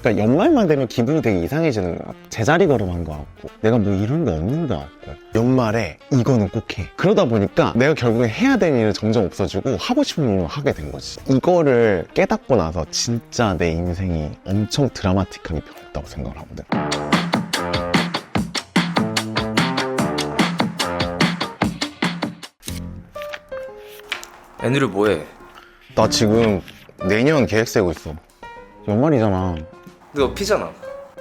그러니까 연말만 되면 기분이 되게 이상해지는 거야. 제자리 걸음한 거 같고 내가 뭐 이런 거 없는 거 같고 연말에 이거는 꼭 해. 그러다 보니까 내가 결국에 해야 되는 일은 점점 없어지고 하고 싶은 일만 하게 된 거지. 이거를 깨닫고 나서 진짜 내 인생이 엄청 드라마틱하게 변했다고 생각을 하거든. 애누리 뭐해? 나 지금 내년 계획 세우고 있어. 연말이잖아. 너 피잖아.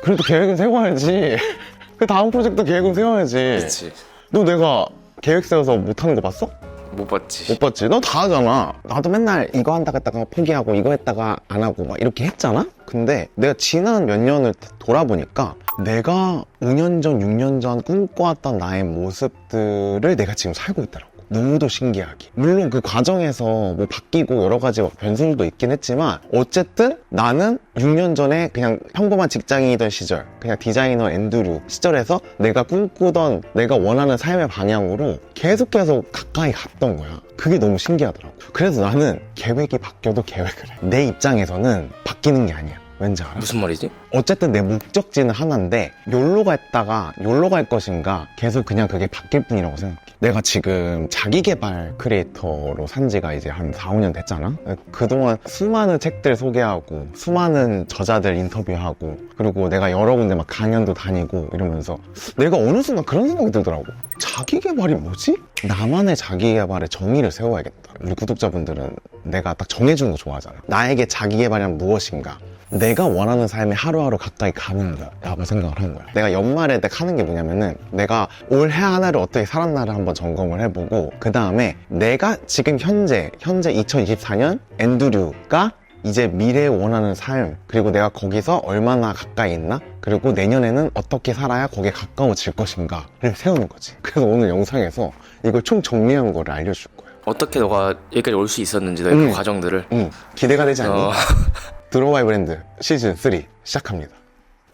그래도 계획은 세워야지. 그 다음 프로젝트 계획은 세워야지. 그렇지. 너 내가 계획 세워서 못하는 거 봤어? 못 봤지. 못 봤지? 너 다 하잖아. 나도 맨날 이거 한다고 했다가 포기하고 이거 했다가 안 하고 막 이렇게 했잖아? 근데 내가 지난 몇 년을 돌아보니까 내가 5년 전, 6년 전 꿈꿔왔던 나의 모습들을 내가 지금 살고 있더라고. 너무도 신기하게. 물론 그 과정에서 뭐 바뀌고 여러 가지 막 변수들도 있긴 했지만 어쨌든 나는 6년 전에 그냥 평범한 직장인이던 시절, 그냥 디자이너 앤드류 시절에서 내가 꿈꾸던 내가 원하는 삶의 방향으로 계속해서 가까이 갔던 거야. 그게 너무 신기하더라고. 그래서 나는 계획이 바뀌어도 계획을 해. 내 입장에서는 바뀌는 게 아니야. 왠지 알아? 무슨 말이지? 어쨌든 내 목적지는 하나인데 욜로 갔다가 욜로 갈 것인가 계속 그냥 그게 바뀔 뿐이라고 생각해 내가 지금 자기 개발 크리에이터로 산 지가 이제 한 4, 5년 됐잖아 그동안 수많은 책들 소개하고 수많은 저자들 인터뷰하고 그리고 내가 여러 군데 막 강연도 다니고 이러면서 내가 어느 순간 그런 생각이 들더라고 자기 개발이 뭐지? 나만의 자기 개발의 정의를 세워야겠다 우리 구독자분들은 내가 딱 정해주는 거 좋아하잖아 나에게 자기 개발이란 무엇인가 내가 원하는 삶에 하루하루 가까이 가는 거라고 생각을 한 거야. 내가 연말에 딱 하는 게 뭐냐면은 내가 올해 하나를 어떻게 살았나를 한번 점검을 해보고 그 다음에 내가 지금 현재 현재 2024년 앤드류가 이제 미래에 원하는 삶 그리고 내가 거기서 얼마나 가까이 있나 그리고 내년에는 어떻게 살아야 거기에 가까워질 것인가를 세우는 거지. 그래서 오늘 영상에서 이걸 총 정리한 거를 알려줄 거야. 어떻게 너가 여기까지 올 수 있었는지 너의 음. 그 과정들을. 응, 기대가 되지 않니? 어, 드로마이 브랜드 시즌 3 시작합니다.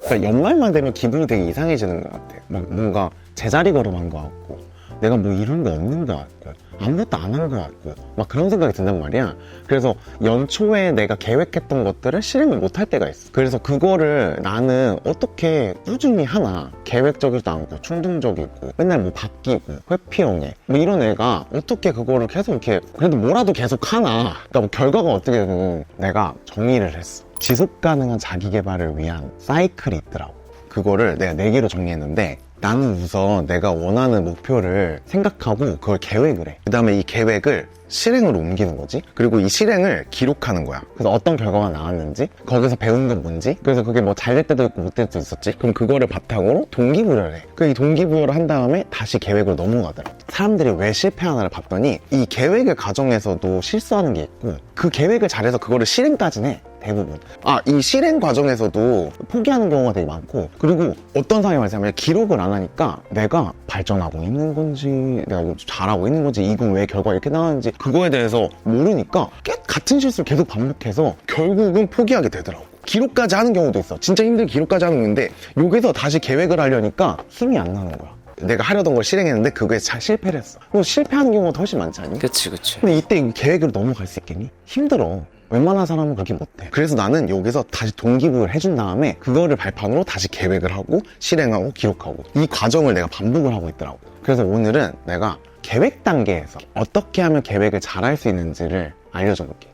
그러니까 연말만 되면 기분이 되게 이상해지는 것 같아. 막 뭔가 제자리 걸음한 것 같고, 내가 뭐 이런 거 없는 것 같고, 아무것도 안 한 것 같고, 막 그런 생각이 든단 말이야. 그래서 연초에 내가 계획했던 것들을 실행을 못 할 때가 있어. 그래서 그거를 나는 어떻게 꾸준히 하나, 계획적이지도 않고, 충동적이고, 맨날 뭐 바뀌고, 회피형에, 뭐 이런 애가 어떻게 그거를 계속 이렇게, 그래도 뭐라도 계속 하나. 그러니까 뭐 결과가 어떻게든 내가 정의를 했어. 지속 가능한 자기 개발을 위한 사이클이 있더라고. 그거를 내가 네 개로 정리했는데 나는 우선 내가 원하는 목표를 생각하고 그걸 계획을 해. 그 다음에 이 계획을 실행으로 옮기는 거지. 그리고 이 실행을 기록하는 거야. 그래서 어떤 결과가 나왔는지, 거기서 배운 건 뭔지, 그래서 그게 뭐 잘 될 때도 있고 못 될 때도 있었지. 그럼 그거를 바탕으로 동기부여를 해. 그 이 동기부여를 한 다음에 다시 계획으로 넘어가더라. 사람들이 왜 실패하나를 봤더니 이 계획의 과정에서도 실수하는 게 있고 그 계획을 잘해서 그거를 실행까지는 해. 대부분. 아, 이 실행 과정에서도 포기하는 경우가 되게 많고, 그리고 어떤 상황이 발생하면 기록을 안 하니까 내가 발전하고 있는 건지, 내가 잘하고 있는 건지, 이건 왜 결과가 이렇게 나왔는지, 그거에 대해서 모르니까 깨- 같은 실수를 계속 반복해서 결국은 포기하게 되더라고. 기록까지 하는 경우도 있어. 진짜 힘들게 기록까지 하는 건데, 여기서 다시 계획을 하려니까 힘이 안 나는 거야. 내가 하려던 걸 실행했는데 그거에 잘 실패를 했어. 그럼 실패하는 경우가 더 훨씬 많지 않니? 그치, 그치. 근데 이때 이 계획으로 넘어갈 수 있겠니? 힘들어. 웬만한 사람은 그렇게 못해. 그래서 나는 여기서 다시 동기부여를 해준 다음에 그거를 발판으로 다시 계획을 하고 실행하고 기록하고 이 과정을 내가 반복을 하고 있더라고. 그래서 오늘은 내가 계획 단계에서 어떻게 하면 계획을 잘 할 수 있는지를 알려줘 볼게.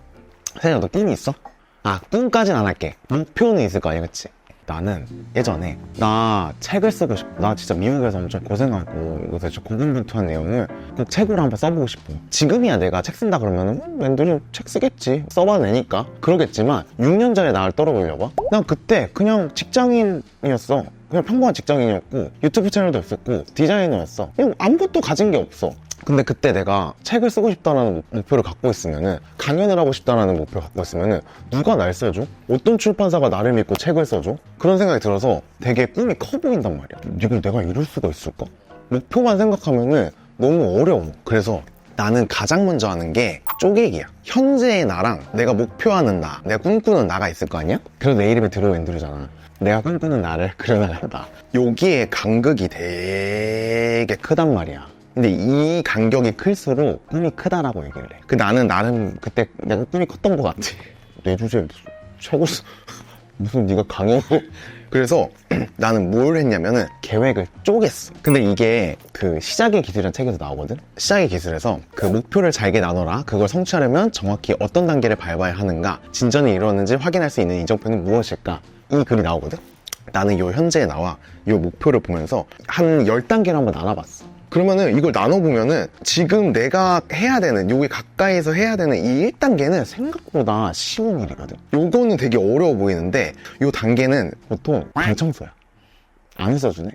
세연아 너 꿈이 있어? 아 꿈까진 안 할게. 목표는 있을 거 아니야 그치? 나는 예전에 나 책을 쓰고 싶어 나 진짜 미국에서 엄청 고생하고 그래서 진짜 고군분투한 내용을 꼭 책으로 한번 써보고 싶어 지금이야 내가 책 쓴다 그러면은 음, 웬들이 책 쓰겠지 써봐내니까 그러겠지만 6년 전에 나를 떨어보려봐 난 그때 그냥 직장인이었어 그냥 평범한 직장인이었고 유튜브 채널도 없었고 디자이너였어 그냥 아무것도 가진 게 없어 근데 그때 내가 책을 쓰고 싶다는 목표를 갖고 있으면은 강연을 하고 싶다는 목표를 갖고 있으면은 누가 날 써줘? 어떤 출판사가 나를 믿고 책을 써줘? 그런 생각이 들어서 되게 꿈이 커 보인단 말이야. 이걸 내가 이룰 수가 있을까? 목표만 생각하면은 너무 어려워. 그래서 나는 가장 먼저 하는 게 쪼개기야. 현재의 나랑 내가 목표하는 나, 내가 꿈꾸는 나가 있을 거 아니야? 그래서 내 이름이 드로우 앤드류잖아. 내가 꿈꾸는 나를 그려나간다. 여기에 간극이 되게 크단 말이야. 근데 이 간격이 클수록 꿈이 크다라고 얘기를 해. 그 나는 나름 그때 내가 꿈이 컸던 것 같아. 내 주제 최고 수- 무슨 네가 강연을 그래서 나는 뭘 했냐면은 계획을 쪼갰어 근데 이게 그 시작의 기술이라는 책에서 나오거든 시작의 기술에서 그 목표를 잘게 나눠라 그걸 성취하려면 정확히 어떤 단계를 밟아야 하는가 진전이 이루어졌는지 확인할 수 있는 이정표는 무엇일까 이 글이 나오거든? 나는 요 현재에 나와 요 목표를 보면서 한 10단계를 한번 나눠봤어. 그러면은 이걸 나눠보면은 지금 내가 해야 되는 여기 가까이서 해야 되는 이 1단계는 생각보다 쉬운 일이거든. 요거는 되게 어려워 보이는데 요 단계는 보통 방청소야. 안 써주네?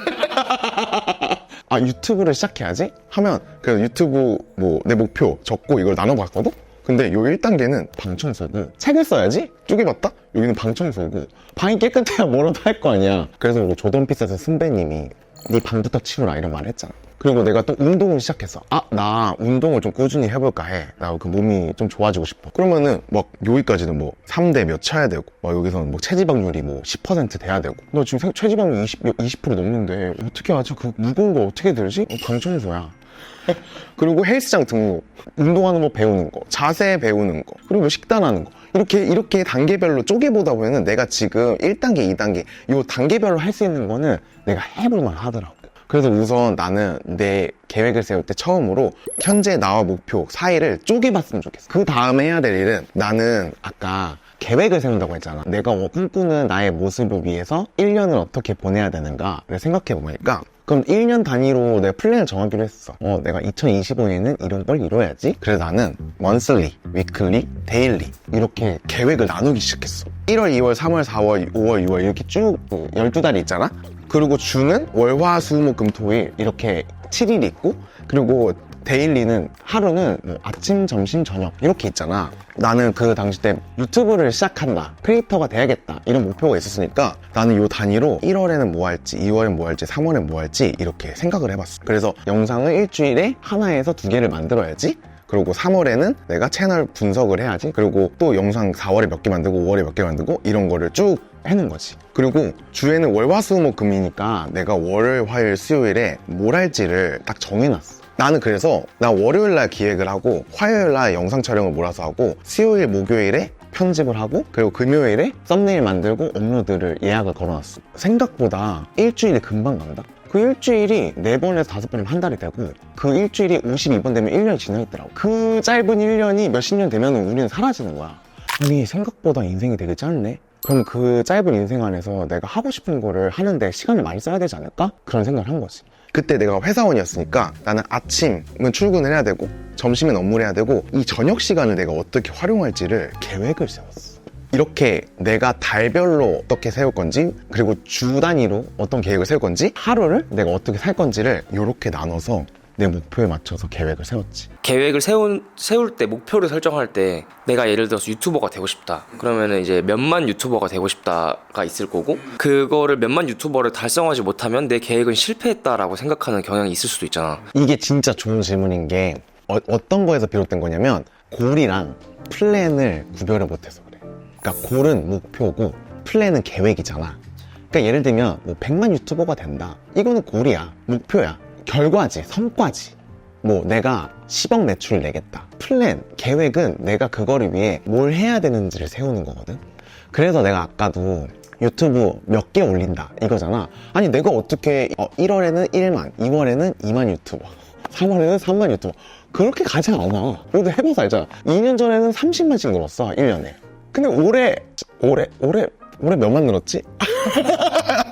아 유튜브를 시작해야지? 하면 그 유튜브 뭐 내 목표 적고 이걸 나눠봤거든 근데 요 1단계는 방 청소고 책을 써야지? 쪼개봤다? 여기는 방 청소고 방이 깨끗해야 뭐라도 할 거 아니야. 그래서 우리 조던피스에서 선배님이 네 방부터 치우라 이런 말을 했잖아. 그리고 내가 또 운동을 시작했어 아 나 운동을 좀 꾸준히 해볼까 해 나 그 몸이 좀 좋아지고 싶어. 그러면은 막 여기까지는 뭐 3대 몇 쳐야 되고 막 여기서는 뭐 체지방률이 뭐 10% 돼야 되고. 너 지금 생- 체지방률 20, 20% 넘는데 어떻게 하지? 그 무거운 거 어떻게 들지? 어, 방청소야 그리고 헬스장 등록, 운동하는 거 배우는 거, 자세 배우는 거, 그리고 식단하는 거. 이렇게, 이렇게 단계별로 쪼개보다 보면은 내가 지금 1단계, 2단계, 요 단계별로 할 수 있는 거는 내가 해볼만 하더라고. 그래서 우선 나는 내 계획을 세울 때 처음으로 현재 나와 목표 사이를 쪼개봤으면 좋겠어. 그 다음에 해야 될 일은 나는 아까 계획을 세운다고 했잖아. 내가 어, 꿈꾸는 나의 모습을 위해서 1년을 어떻게 보내야 되는가를 생각해 보니까 그럼 1년 단위로 내가 플랜을 정하기로 했어. 어, 내가 2025년에는 이런 걸 이뤄야지. 그래서 나는 monthly, weekly, daily 이렇게 계획을 나누기 시작했어. 1월, 2월, 3월, 4월, 5월, 6월 이렇게 쭉 12달이 있잖아. 그리고 주는 월, 화, 수, 목, 금, 토 일 이렇게 7일 있고 그리고 데일리는 하루는 뭐 아침, 점심, 저녁 이렇게 있잖아. 나는 그 당시 때 유튜브를 시작한다. 크리에이터가 돼야겠다. 이런 목표가 있었으니까 나는 요 단위로 1월에는 뭐 할지, 2월엔 뭐 할지, 3월엔 뭐 할지 이렇게 생각을 해봤어. 그래서 영상을 일주일에 하나에서 두 개를 만들어야지. 그리고 3월에는 내가 채널 분석을 해야지. 그리고 또 영상 4월에 몇 개 만들고 5월에 몇 개 만들고 이런 거를 쭉 해는 거지. 그리고 주에는 월화수목금이니까 내가 월, 화요일, 수요일에 뭘 할지를 딱 정해놨어. 나는 그래서 나 월요일 날 기획을 하고 화요일 날 영상 촬영을 몰아서 하고 수요일, 목요일에 편집을 하고 그리고 금요일에 썸네일 만들고 업로드를 예약을 걸어놨어. 생각보다 일주일이 금방 간다. 그 일주일이 네번에서 다섯 번이면 한 달이 되고 그 일주일이 52번 되면 1년이 지나 있더라고. 그 짧은 1년이 몇십 년 되면 우리는 사라지는 거야. 아니 생각보다 인생이 되게 짧네. 그럼 그 짧은 인생 안에서 내가 하고 싶은 거를 하는데 시간을 많이 써야 되지 않을까? 그런 생각을 한 거지. 그때 내가 회사원이었으니까 나는 아침은 출근을 해야 되고 점심엔 업무를 해야 되고 이 저녁 시간을 내가 어떻게 활용할지를 계획을 세웠어. 이렇게 내가 달별로 어떻게 세울 건지 그리고 주 단위로 어떤 계획을 세울 건지 하루를 내가 어떻게 살 건지를 이렇게 나눠서 내 목표에 맞춰서 계획을 세웠지. 계획을 세운, 세울 때 목표를 설정할 때 내가 예를 들어서 유튜버가 되고 싶다 그러면은 이제 몇만 유튜버가 되고 싶다가 있을 거고 그거를 몇만 유튜버를 달성하지 못하면 내 계획은 실패했다라고 생각하는 경향이 있을 수도 있잖아 이게 진짜 좋은 질문인 게 어, 떤 거에서 비롯된 거냐면 골이랑 플랜을 구별을 못해서 그래. 그러니까 골은 목표고 플랜은 계획이잖아. 그러니까 예를 들면 뭐 100만 유튜버가 된다. 이거는 골이야. 목표야. 결과지. 성과지. 뭐 내가 10억 매출을 내겠다. 플랜, 계획은 내가 그거를 위해 뭘 해야 되는지를 세우는 거거든. 그래서 내가 아까도 유튜브 몇 개 올린다 이거잖아. 아니 내가 어떻게 어, 1월에는 1만, 2월에는 2만 유튜버, 3월에는 3만 유튜버 그렇게 가지 않아. 너도 해봐서 알잖아. 2년 전에는 30만씩 늘었어 1년에. 근데 올해 올해 올해 올해 몇만 늘었지?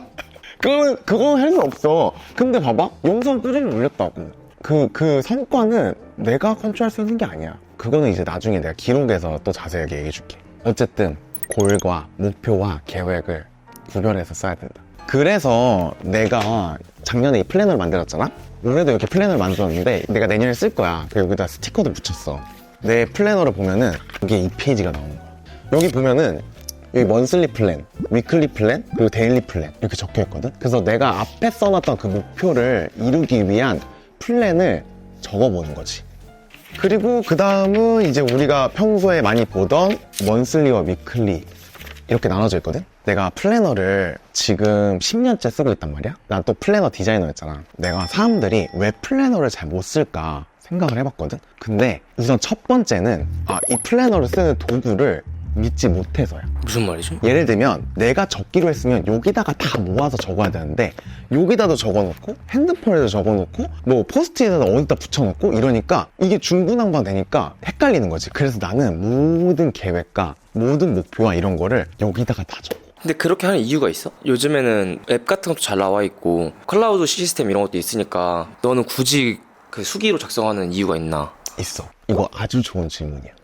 그건 그건 할수 없어. 근데 봐봐 영상 꾸준히 올렸다고. 그 그 성과는 내가 컨트롤할 수 있는 게 아니야. 그거는 이제 나중에 내가 기록에서 또 자세하게 얘기해 줄게. 어쨌든 골과 목표와 계획을 구별해서 써야 된다. 그래서 내가 작년에 이 플래너를 만들었잖아? 올해도 이렇게 플래너를 만들었는데 내가 내년에 쓸 거야. 그리고 여기다 스티커도 붙였어. 내 플래너를 보면은 여기에 이 페이지가 나오는 거야. 여기 보면은 여기 먼슬리 플랜, 위클리 플랜, 그리고 데일리 플랜 이렇게 적혀 있거든. 그래서 내가 앞에 써놨던 그 목표를 이루기 위한 플랜을 적어보는 거지. 그리고 그 다음은 이제 우리가 평소에 많이 보던 먼슬리와 위클리 이렇게 나눠져 있거든? 내가 플래너를 지금 10년째 쓰고 있단 말이야? 난 또 플래너 디자이너였잖아. 내가 사람들이 왜 플래너를 잘 못 쓸까 생각을 해봤거든? 근데 우선 첫 번째는 아, 이 플래너를 쓰는 도구를 믿지 못해서야. 무슨 말이지? 예를 들면 내가 적기로 했으면 여기다가 다 모아서 적어야 되는데 여기다도 적어놓고 핸드폰에도 적어놓고 뭐 포스트잇에다 어디다 붙여놓고 이러니까 이게 중구난방 되니까 헷갈리는 거지. 그래서 나는 모든 계획과 모든 목표와 이런 거를 여기다가 다 적어. 근데 그렇게 하는 이유가 있어? 요즘에는 앱 같은 것도 잘 나와 있고 클라우드 시스템 이런 것도 있으니까 너는 굳이 그 수기로 작성하는 이유가 있나? 있어. 이거 아주 좋은 질문이야.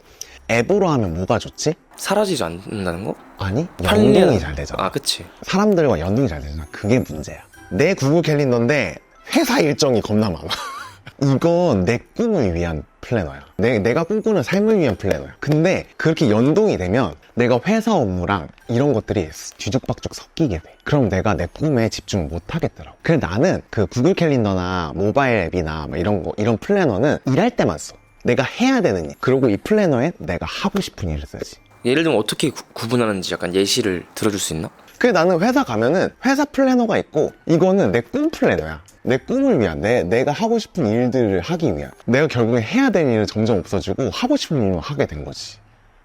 앱으로 하면 뭐가 좋지? 사라지지 않는다는 거? 아니 연동이 잘 되잖아. 아 그치 사람들과 연동이 잘 되잖아. 그게 문제야. 내 구글 캘린더인데 회사 일정이 겁나 많아. 이건 내 꿈을 위한 플래너야. 내, 내가 꿈꾸는 삶을 위한 플래너야. 근데 그렇게 연동이 되면 내가 회사 업무랑 이런 것들이 뒤죽박죽 섞이게 돼. 그럼 내가 내 꿈에 집중을 못 하겠더라고. 그래 나는 그 구글 캘린더나 모바일 앱이나 뭐 이런 거, 이런 플래너는 일할 때만 써. 내가 해야 되는 일. 그리고 이 플래너에 내가 하고 싶은 일을 쓰지. 예를 들면 어떻게 구, 구분하는지 약간 예시를 들어줄 수 있나? 그래 나는 회사 가면은 회사 플래너가 있고 이거는 내 꿈 플래너야 내 꿈을 위한 내, 내가 하고 싶은 일들을 하기 위한 내가 결국에 해야 되는 일은 점점 없어지고 하고 싶은 일만 하게 된 거지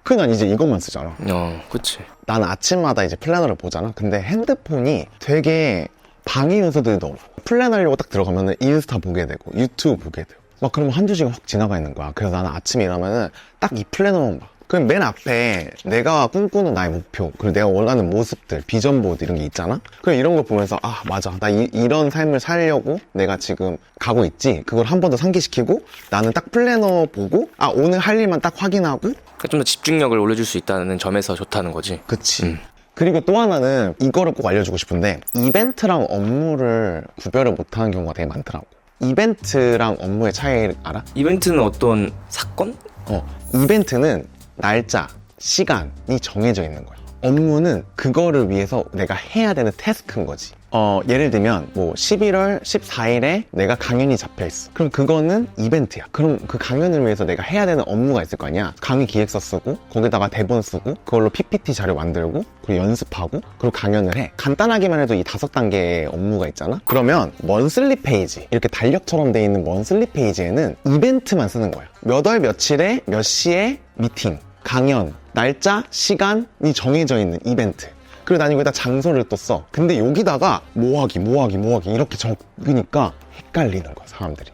그래 난 이제 이것만 쓰잖아 어 그치 나는 아침마다 이제 플래너를 보잖아 근데 핸드폰이 되게 방해 요소들이 너무. 플랜하려고 딱 들어가면은 인스타 보게 되고 유튜브 보게 되고 막 그러면 한두 시간 확 지나가 있는 거야. 그래서 나는 아침에 일어나면은 딱 이 플래너만 봐. 그럼 맨 앞에 내가 꿈꾸는 나의 목표 그리고 내가 원하는 모습들 비전 보드 이런 게 있잖아? 그럼 이런 걸 보면서 아 맞아. 나 이, 런 삶을 살려고 내가 지금 가고 있지? 그걸 한 번 더 상기시키고 나는 딱 플래너 보고 아 오늘 할 일만 딱 확인하고. 그러니까 좀 더 집중력을 올려줄 수 있다는 점에서 좋다는 거지. 그치. 음. 그리고 또 하나는 이거를 꼭 알려주고 싶은데 이벤트랑 업무를 구별을 못하는 경우가 되게 많더라고. 이벤트랑 업무의 차이를 알아? 이벤트는 어떤 사건? 어, 이벤트는 날짜, 시간이 정해져 있는 거야. 업무는 그거를 위해서 내가 해야 되는 태스크인 거지. 어, 예를 들면 뭐 11월 14일에 내가 강연이 잡혀 있어. 그럼 그거는 이벤트야. 그럼 그 강연을 위해서 내가 해야 되는 업무가 있을 거 아니야. 강의 기획서 쓰고 거기다가 대본 쓰고 그걸로 PPT 자료 만들고 그리고 연습하고 그리고 강연을 해. 간단하게만 해도 이 다섯 단계의 업무가 있잖아. 그러면 먼슬리 페이지 이렇게 달력처럼 돼 있는 먼슬리 페이지에는 이벤트만 쓰는 거야. 몇 월 며칠에 몇 시에 미팅, 강연, 날짜, 시간이 정해져 있는 이벤트. 그리고 난 여기다 장소를 또 써. 근데 여기다가 뭐하기, 뭐하기, 뭐하기 이렇게 적으니까 헷갈리는 거야, 사람들이.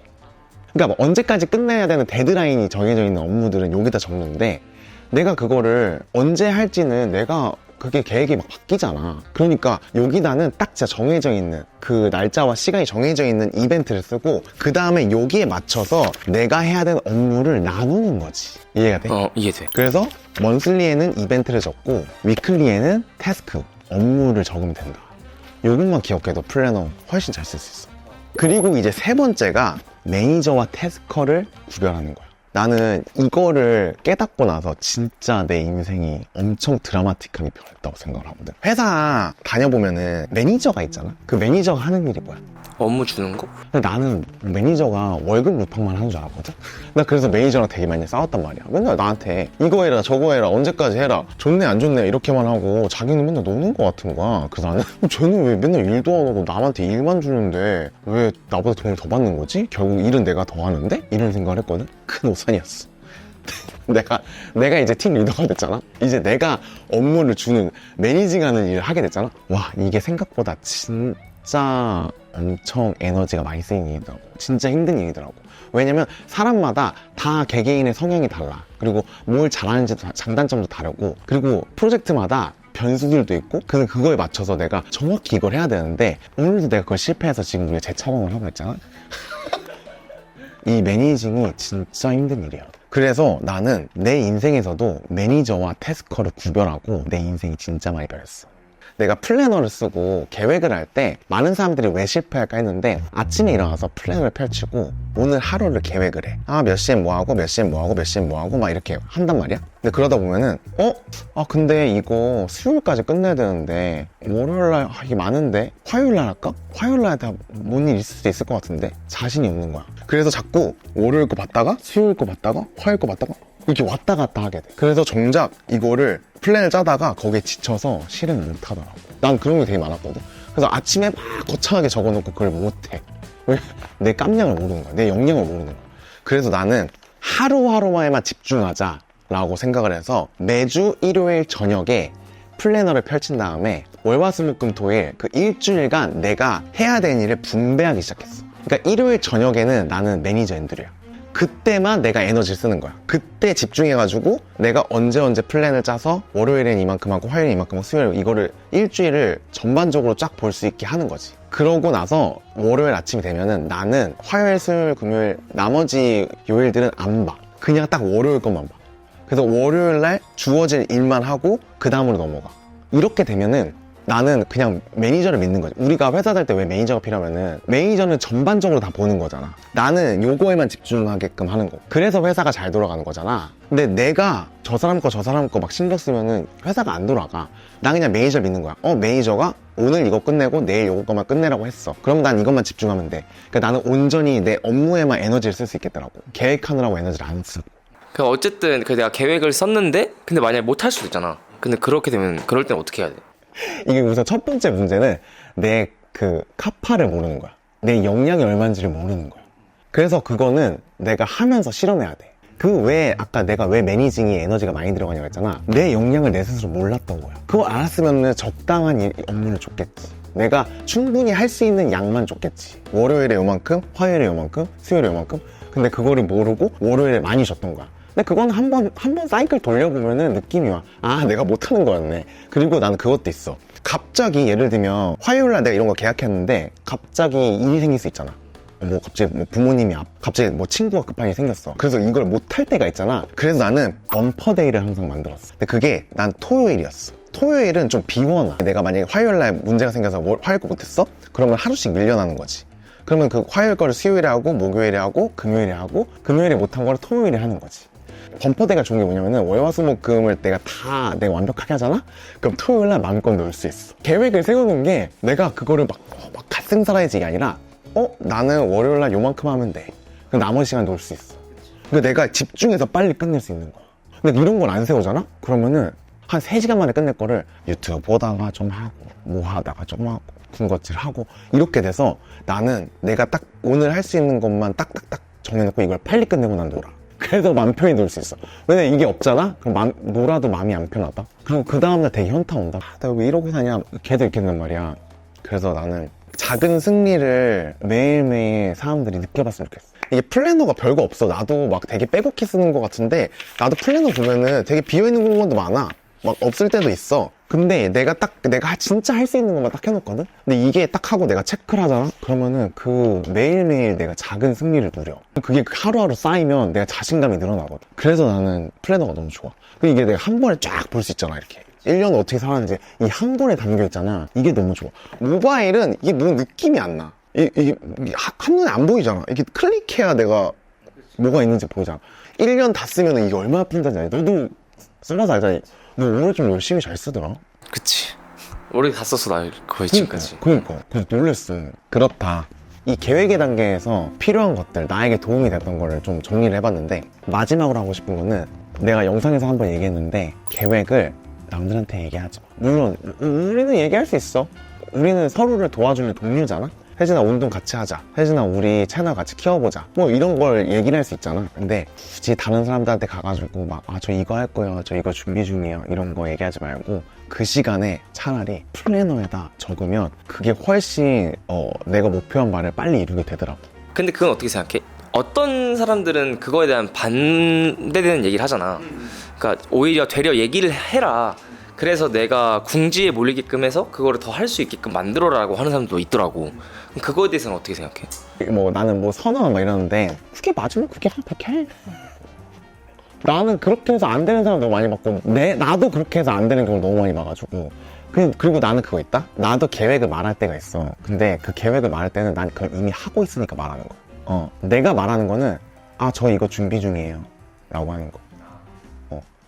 그러니까 뭐 언제까지 끝내야 되는 데드라인이 정해져 있는 업무들은 여기다 적는데 내가 그거를 언제 할지는 내가 그게 계획이 막 바뀌잖아. 그러니까 여기다는 딱 진짜 정해져 있는 그 날짜와 시간이 정해져 있는 이벤트를 쓰고 그 다음에 여기에 맞춰서 내가 해야 되는 업무를 나누는 거지. 이해가 돼? 어 이해돼 그래서 먼슬리에는 이벤트를 적고 위클리에는 태스크, 업무를 적으면 된다. 요것만 기억해도 플래너 훨씬 잘 쓸 수 있어. 그리고 이제 세 번째가 매니저와 태스커를 구별하는 거야. 나는 이거를 깨닫고 나서 진짜 내 인생이 엄청 드라마틱하게 변했다고 생각을 하거든. 회사 다녀보면은 매니저가 있잖아. 그 매니저가 하는 일이 뭐야? 업무 주는 거? 근데 나는 매니저가 월급 루팡만 하는 줄 알았거든? 나 그래서 매니저랑 되게 많이 싸웠단 말이야. 맨날 나한테 이거 해라, 저거 해라, 언제까지 해라, 좋네, 안 좋네, 이렇게만 하고 자기는 맨날 노는 것 같은 거야. 그래서 나는 쟤는 왜 맨날 일도 안 하고 남한테 일만 주는데 왜 나보다 돈을 더 받는 거지? 결국 일은 내가 더 하는데? 이런 생각을 했거든? 큰 오산이었어. 내가 내가 이제 팀 리더가 됐잖아. 이제 내가 업무를 주는 매니징하는 일을 하게 됐잖아. 와 이게 생각보다 진짜 엄청 에너지가 많이 쓰이는 일이더라고. 진짜 힘든 일이더라고. 왜냐면 사람마다 다 개개인의 성향이 달라. 그리고 뭘 잘하는지 도 장단점도 다르고 그리고 프로젝트마다 변수들도 있고 근데 그거에 맞춰서 내가 정확히 이걸 해야 되는데 오늘도 내가 그걸 실패해서 지금 우리가 재촬영을 하고 있잖아. 이 매니징이 진짜 힘든 일이야. 그래서 나는 내 인생에서도 매니저와 태스커를 구별하고 내 인생이 진짜 많이 변했어. 내가 플래너를 쓰고 계획을 할 때 많은 사람들이 왜 실패할까 했는데 아침에 일어나서 플랜을 펼치고 오늘 하루를 계획을 해. 아, 몇 시엔 뭐 하고, 몇 시엔 뭐 하고, 몇 시엔 뭐 하고, 막 이렇게 한단 말이야. 근데 그러다 보면은, 어? 아, 근데 이거 수요일까지 끝내야 되는데, 월요일 날, 아, 이게 많은데? 화요일 날 할까? 화요일날 다뭔일 있을 수도 있을 것 같은데? 자신이 없는 거야. 그래서 자꾸 월요일 거 봤다가, 수요일 거 봤다가, 화요일 거 봤다가, 이렇게 왔다 갔다 하게 돼. 그래서 정작 이거를 플랜을 짜다가 거기에 지쳐서 실행 못 하더라고. 난 그런 게 되게 많았거든. 그래서 아침에 막 거창하게 적어놓고 그걸 못 해. 왜? 내 깜냥을 모르는 거야. 내 역량을 모르는 거야. 그래서 나는 하루하루에만 집중하자라고 라고 생각을 해서 매주 일요일 저녁에 플래너를 펼친 다음에 월화수목금토일 그 일주일간 내가 해야 되는 일을 분배하기 시작했어. 그러니까 일요일 저녁에는 나는 매니저 엔드류야. 그때만 내가 에너지를 쓰는 거야. 그때 집중해가지고 내가 언제 언제 플랜을 짜서 월요일엔 이만큼 하고 화요일엔 이만큼 하고 수요일 이거를 일주일을 전반적으로 쫙 볼 수 있게 하는 거지. 그러고 나서 월요일 아침이 되면은 나는 화요일, 수요일, 금요일 나머지 요일들은 안 봐. 그냥 딱 월요일 것만 봐. 그래서 월요일 날 주어진 일만 하고 그 다음으로 넘어가. 이렇게 되면은 나는 그냥 매니저를 믿는 거지. 우리가 회사 다닐 때 왜 매니저가 필요하면은 매니저는 전반적으로 다 보는 거잖아. 나는 요거에만 집중하게끔 하는 거. 그래서 회사가 잘 돌아가는 거잖아. 근데 내가 저 사람 거 저 사람 거 막 신경 쓰면은 회사가 안 돌아가. 나 그냥 매니저 믿는 거야. 어, 매니저가 오늘 이거 끝내고 내일 요거 거만 끝내라고 했어. 그럼 난 이것만 집중하면 돼. 그러니까 나는 온전히 내 업무에만 에너지를 쓸 수 있겠더라고. 계획하느라고 에너지를 안 쓰고. 그 어쨌든 그 내가 계획을 썼는데 근데 만약에 못 할 수도 있잖아. 근데 그렇게 되면 그럴 땐 어떻게 해야 돼? 이게 우선 첫 번째 문제는 내 그 카파를 모르는 거야. 내 역량이 얼마인지를 모르는 거야. 그래서 그거는 내가 하면서 실험해야 돼. 그 외에 아까 내가 왜 매니징이 에너지가 많이 들어가냐고 했잖아. 내 역량을 내 스스로 몰랐던 거야. 그거 알았으면 적당한 일- 업무를 줬겠지. 내가 충분히 할 수 있는 양만 줬겠지. 월요일에 요만큼, 화요일에 요만큼, 수요일에 요만큼. 근데 그거를 모르고 월요일에 많이 줬던 거야. 근데 그건 한 번, 한 번 사이클 돌려보면은 느낌이 와. 아, 내가 못하는 거였네. 그리고 나는 그것도 있어. 갑자기 예를 들면 화요일날 내가 이런 거 계약했는데 갑자기 일이 생길 수 있잖아. 뭐 갑자기 뭐 부모님이 앞, 갑자기 뭐 친구가 급하게 생겼어. 그래서 이걸 못할 때가 있잖아. 그래서 나는 범퍼데이를 항상 만들었어. 근데 그게 난 토요일이었어. 토요일은 좀 비워놔. 내가 만약에 화요일 날 문제가 생겨서 월- 화요일 거 못했어? 그러면 하루씩 밀려나는 거지. 그러면 그 화요일 거를 수요일에 하고 목요일에 하고 금요일에 하고 금요일에 못한 거를 토요일에 하는 거지. 범퍼대가 좋은 게 뭐냐면은 월화수목금을 내가 다 내가 완벽하게 하잖아? 그럼 토요일 날 마음껏 놀 수 있어. 계획을 세우는 게 내가 그거를 막, 어, 막 갓생살아야지 이게 아니라 어? 나는 월요일 날 요만큼 하면 돼. 그럼 나머지 시간 놀 수 있어. 그러니까 내가 집중해서 빨리 끝낼 수 있는 거야. 근데 이런 걸 안 세우잖아? 그러면은 한 3시간 만에 끝낼 거를 유튜브 보다가 좀 하고 뭐 하다가 좀 하고 군것질 하고 이렇게 돼서 나는 내가 딱 오늘 할 수 있는 것만 딱딱딱 정해놓고 이걸 빨리 끝내고 난 놀아. 그래서 맘 편히 놀 수 있어. 왜냐 이게 없잖아? 그럼 맘- 놀아도 마음이 안 편하다? 그럼 그 다음날 되게 현타 온다. 아, 내가 왜 이러고 사냐? 걔도 된단 말이야. 그래서 나는 작은 승리를 매일매일 사람들이 느껴봤으면 좋겠어. 이게 플래너가 별거 없어. 나도 막 되게 빼곡히 쓰는 것 같은데, 나도 플래너 보면은 되게 비어있는 공간도 많아. 막 없을 때도 있어. 근데 내가 딱, 내가 진짜 할 수 있는 것만 딱 해놓거든? 근데 이게 딱 하고 내가 체크를 하잖아? 그러면은 그 매일매일 내가 작은 승리를 누려. 그게 하루하루 쌓이면 내가 자신감이 늘어나거든. 그래서 나는 플래너가 너무 좋아. 그리고 이게 내가 한 번에 쫙 볼 수 있잖아, 이렇게. 1년 어떻게 살았는지 이 한 번에 담겨 있잖아. 이게 너무 좋아. 모바일은 이게 뭔 느낌이 안 나. 이, 이게 하- 한눈에 안 보이잖아. 이게 클릭해야 내가 뭐가 있는지 보이잖아. 1년 다 쓰면 이게 얼마나 푼다지? 너도 써봐서 알잖아. 너 오늘 좀 열심히 잘 쓰더라. 그치. 우리 다 썼어 나 거의 지금까지. 그러니까. 그래서 놀랬어. 그렇다. 이 계획의 단계에서 필요한 것들, 나에게 도움이 됐던 거를 좀 정리를 해봤는데, 마지막으로 하고 싶은 거는, 내가 영상에서 한번 얘기했는데, 계획을 남들한테 얘기하지 마. 물론, 우- 우리는 얘기할 수 있어. 우리는 서로를 도와주는 동료잖아? 혜진아, 운동 같이 하자. 혜진아, 우리 채널 같이 키워보자. 뭐 이런 걸 얘기를 할 수 있잖아. 근데 굳이 다른 사람들한테 가가지고 막, 아, 저 이거 할 거예요. 저 이거 준비 중이에요. 이런 거 얘기하지 말고, 그 시간에 차라리 플래너에다 적으면 그게 훨씬 어, 내가 목표한 말을 빨리 이루게 되더라고. 근데 그건 어떻게 생각해? 어떤 사람들은 그거에 대한 반대되는 얘기를 하잖아. 그러니까 오히려 되려 얘기를 해라. 그래서 내가 궁지에 몰리게끔 해서 그거를 더 할 수 있게끔 만들어라고 하는 사람도 있더라고. 그럼 그거에 대해서는 어떻게 생각해? 뭐 나는 뭐 선언 막 이러는데 그게 맞으면 그게 한 그렇게 해. 나는 그렇게 해서 안 되는 사람 너무 많이 봤고 내 나도 그렇게 해서 안 되는 경우 너무 많이 봐가지고 그- 그리고 나는 그거 있다 나도 계획을 말할 때가 있어 근데 그 계획을 말할 때는 난 그걸 이미 하고 있으니까 말하는 거야 어 내가 말하는 거는 아 저 이거 준비 중이에요 라고 하는 거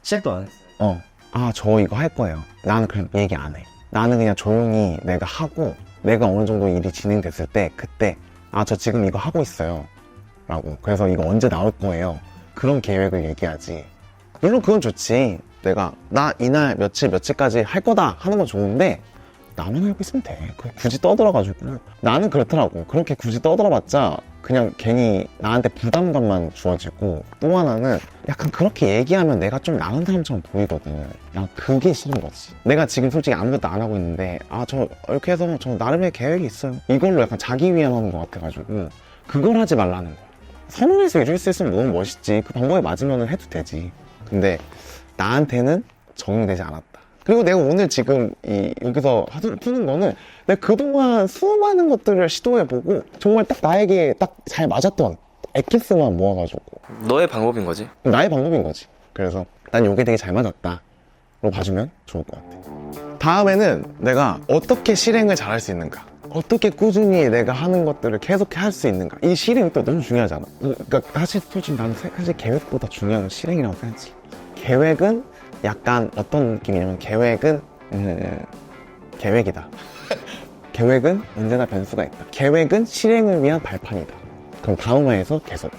시작도 안 했어요. 어, 아, 저 이거 할 거예요. 나는 그냥 얘기 안 해. 나는 그냥 조용히 내가 하고, 내가 어느 정도 일이 진행됐을 때, 그때, 아, 저 지금 이거 하고 있어요. 라고. 그래서 이거 언제 나올 거예요. 그런 계획을 얘기하지. 물론 그건 좋지. 내가, 나 이날 며칠, 며칠까지 할 거다 하는 건 좋은데, 나만 알고 있으면 돼. 그 굳이 떠들어가지고. 나는 그렇더라고. 그렇게 굳이 떠들어봤자, 그냥 괜히 나한테 부담감만 주어지고 또 하나는 약간 그렇게 얘기하면 내가 좀 나은 사람처럼 보이거든. 난 그게 싫은 거지. 내가 지금 솔직히 아무것도 안 하고 있는데 아 저 이렇게 해서 저 나름의 계획이 있어요. 이걸로 약간 자기 위안하는 것 같아가지고 그걸 하지 말라는 거야. 선언해서 이룰 수 있으면 너무 멋있지. 그 방법에 맞으면 해도 되지. 근데 나한테는 적용되지 않았다 그리고 내가 오늘 지금 이 여기서 화두를 푸는 거는 내가 그동안 수많은 것들을 시도해보고 정말 딱 나에게 딱 잘 맞았던 엑기스만 모아가지고. 너의 방법인 거지. 나의 방법인 거지. 그래서 난 이게 되게 잘 맞았다 로 봐주면 좋을 것 같아. 다음에는 내가 어떻게 실행을 잘할 수 있는가? 어떻게 꾸준히 내가 하는 것들을 계속 할 수 있는가? 이 실행이 또 너무 중요하잖아. 그러니까 사실 솔직히 나는 사실 계획보다 중요한 건 실행이라고 생각하지 계획은 약간 어떤 느낌이냐면 계획은 음, 계획이다. 계획은 언제나 변수가 있다. 계획은 실행을 위한 발판이다. 그럼 다음 화에서 계속